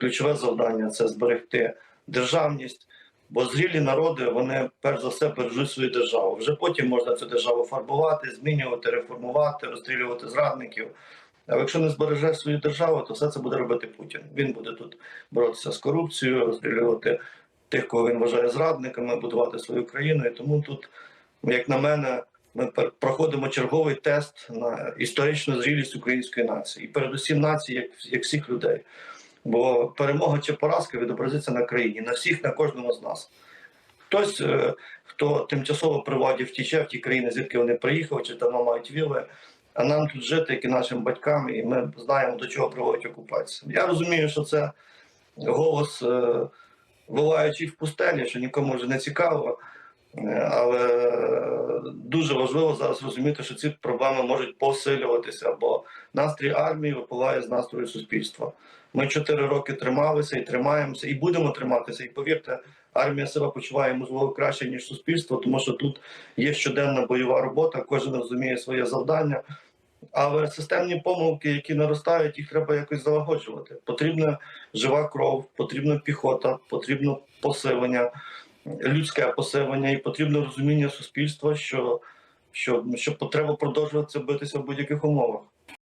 ключове завдання це зберегти державність. Бо зрілі народи вони перш за все бережуть свою державу. Вже потім можна цю державу фарбувати, змінювати, реформувати, розстрілювати зрадників. А якщо не збережеш свою державу, то все це буде робити Путін. Він буде тут боротися з корупцією, розстрілювати тих, кого він вважає зрадниками, будувати свою країну. І тому тут, як на мене, ми проходимо черговий тест на історичну зрілість української нації, і передусім нації, як, як всіх людей. Бо перемога чи поразка відобразиться на країні, на всіх, на кожному з нас. Хтось, е, хто тимчасово при владі втіче в ті країни, звідки вони приїхали, чи давно мають віли, а нам тут жити, як і нашим батькам, і ми знаємо, до чого приводить окупація. Я розумію, що це голос, е, волаючий в пустелі, що нікому вже не цікаво. Е, Але дуже важливо зараз розуміти, що ці проблеми можуть посилюватися, бо настрій армії випливає з настрою суспільства. Ми чотири роки трималися і тримаємося, і будемо триматися. І повірте, армія себе почуває можливо краще ніж суспільство, тому що тут є щоденна бойова робота, кожен розуміє своє завдання. Але системні помилки, які наростають, їх треба якось залагоджувати. Потрібна жива кров, потрібна піхота, потрібно посилення, людське посилення, і потрібно розуміння суспільства, що, що, що треба продовжувати битися в будь-яких умовах.